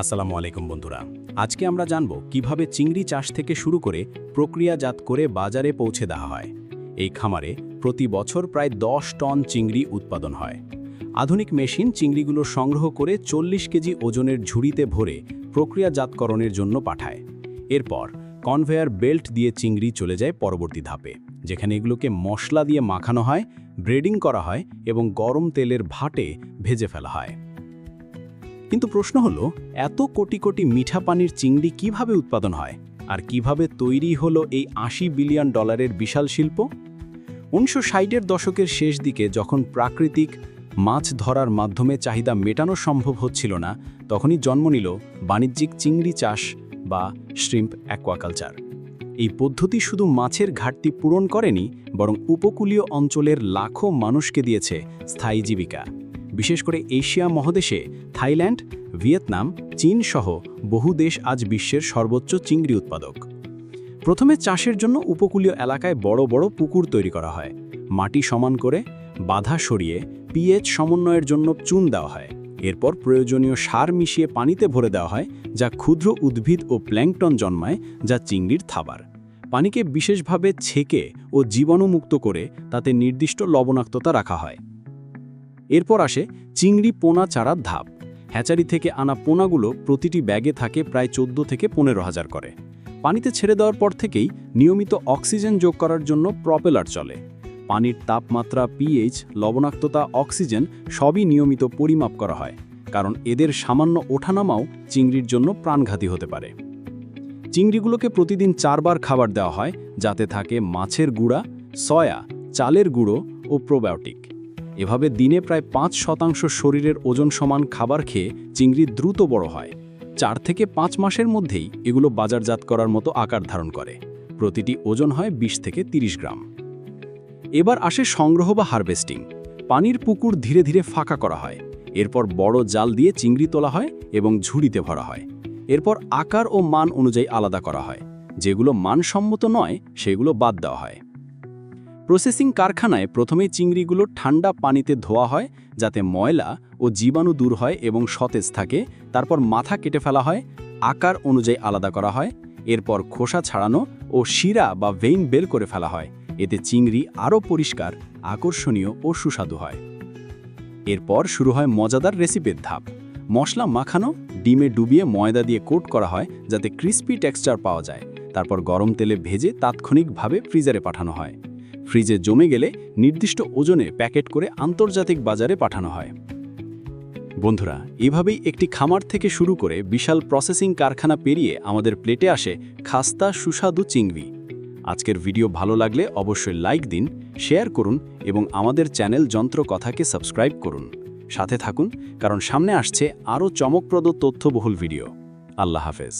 আসসালামু আলাইকুম বন্ধুরা। আজকে আমরা জানব কীভাবে চিংড়ি চাষ থেকে শুরু করে প্রক্রিয়াজাত করে বাজারে পৌঁছে দেওয়া হয়। এই খামারে প্রতি বছর প্রায় দশ টন চিংড়ি উৎপাদন হয়। আধুনিক মেশিন চিংড়িগুলো সংগ্রহ করে চল্লিশ কেজি ওজনের ঝুড়িতে ভরে প্রক্রিয়াজাতকরণের জন্য পাঠায়। এরপর কনভেয়ার বেল্ট দিয়ে চিংড়ি চলে যায় পরবর্তী ধাপে, যেখানে এগুলোকে মশলা দিয়ে মাখানো হয়, ব্রেডিং করা হয় এবং গরম তেলের ভাটে ভেজে ফেলা হয়। কিন্তু প্রশ্ন হলো, এত কোটি কোটি মিঠা পানির চিংড়ি কীভাবে উৎপাদন হয়? আর কীভাবে তৈরি হলো এই আশি বিলিয়ন ডলারের বিশাল শিল্প? উনিশশো ষাটের দশকের শেষ দিকে যখন প্রাকৃতিক মাছ ধরার মাধ্যমে চাহিদা মেটানো সম্ভব হচ্ছিল না, তখনই জন্ম নিল বাণিজ্যিক চিংড়ি চাষ বা শ্রিম্প অ্যাকোয়াকালচার। এই পদ্ধতি শুধু মাছের ঘাটতি পূরণ করেনি, বরং উপকূলীয় অঞ্চলের লাখো মানুষকে দিয়েছে স্থায়ী জীবিকা। বিশেষ করে এশিয়া মহাদেশে, থাইল্যান্ড, ভিয়েতনাম, চীন সহ বহু দেশ আজ বিশ্বের সর্বোচ্চ চিংড়ি উৎপাদক। প্রথমে চাষের জন্য উপকূলীয় এলাকায় বড় বড় পুকুর তৈরি করা হয়। মাটি সমান করে বাধা সরিয়ে পিএইচ সমন্বয়ের জন্য চুন দেওয়া হয়। এরপর প্রয়োজনীয় সার মিশিয়ে পানিতে ভরে দেওয়া হয়, যা ক্ষুদ্র উদ্ভিদ ও প্ল্যাঙ্কটন জন্মায়, যা চিংড়ির খাবার পানিকে বিশেষভাবে ছেকে ও জীবাণুমুক্ত করে তাতে নির্দিষ্ট লবণাক্ততা রাখা হয়। এরপর আসে চিংড়ি পোনা চারার ধাপ। হ্যাচারি থেকে আনা পোনাগুলো প্রতিটি ব্যাগে থাকে প্রায় চোদ্দ থেকে পনেরো হাজার করে। পানিতে ছেড়ে দেওয়ার পর থেকেই নিয়মিত অক্সিজেন যোগ করার জন্য প্রপেলার চলে। পানির তাপমাত্রা পিএইচ লবণাক্ততা, অক্সিজেন সবই নিয়মিত পরিমাপ করা হয়, কারণ এদের সামান্য ওঠানামাও চিংড়ির জন্য প্রাণঘাতী হতে পারে। চিংড়িগুলোকে প্রতিদিন চারবার খাবার দেওয়া হয়, যাতে থাকে মাছের গুঁড়া, সয়া, চালের গুঁড়ো ও প্রোবায়োটিক। এভাবে দিনে প্রায় পাঁচ শতাংশ শরীরের ওজন সমান খাবার খেয়ে চিংড়ি দ্রুত বড় হয়। চার থেকে পাঁচ মাসের মধ্যেই এগুলো বাজারজাত করার মতো আকার ধারণ করে। প্রতিটি ওজন হয় ২০ থেকে ৩০ গ্রাম। এবার আসে সংগ্রহ বা হারভেস্টিং। পানির পুকুর ধীরে ধীরে ফাঁকা করা হয়। এরপর বড় জাল দিয়ে চিংড়ি তোলা হয় এবং ঝুড়িতে ভরা হয়। এরপর আকার ও মান অনুযায়ী আলাদা করা হয়। যেগুলো মানসম্মত নয়, সেগুলো বাদ দেওয়া হয়। প্রসেসিং কারখানায় প্রথমেই চিংড়িগুলো ঠান্ডা পানিতে ধোয়া হয়, যাতে ময়লা ও জীবাণু দূর হয় এবং সতেজ থাকে। তারপর মাথা কেটে ফেলা হয়, আকার অনুযায়ী আলাদা করা হয়। এরপর খোসা ছাড়ানো ও শিরা বা ভেইন বের করে ফেলা হয়। এতে চিংড়ি আরও পরিষ্কার, আকর্ষণীয় ও সুস্বাদু হয়। এরপর শুরু হয় মজাদার রেসিপির ধাপ। মশলা মাখানো, ডিমে ডুবিয়ে ময়দা দিয়ে কোট করা হয়, যাতে ক্রিস্পি টেক্সচার পাওয়া যায়। তারপর গরম তেলে ভেজে তাৎক্ষণিকভাবে ফ্রিজারে পাঠানো হয়। ফ্রিজে জমে গেলে নির্দিষ্ট ওজনে প্যাকেট করে আন্তর্জাতিক বাজারে পাঠানো হয়। বন্ধুরা, এভাবেই একটি খামার থেকে শুরু করে বিশাল প্রসেসিং কারখানা পেরিয়ে আমাদের প্লেটে আসে খাস্তা সুস্বাদু চিংড়ি। আজকের ভিডিও ভালো লাগলে অবশ্যই লাইক দিন, শেয়ার করুন এবং আমাদের চ্যানেল যন্ত্র কথাকে সাবস্ক্রাইব করুন। সাথে থাকুন, কারণ সামনে আসছে আরও চমকপ্রদ তথ্যবহুল ভিডিও। আল্লাহ হাফেজ।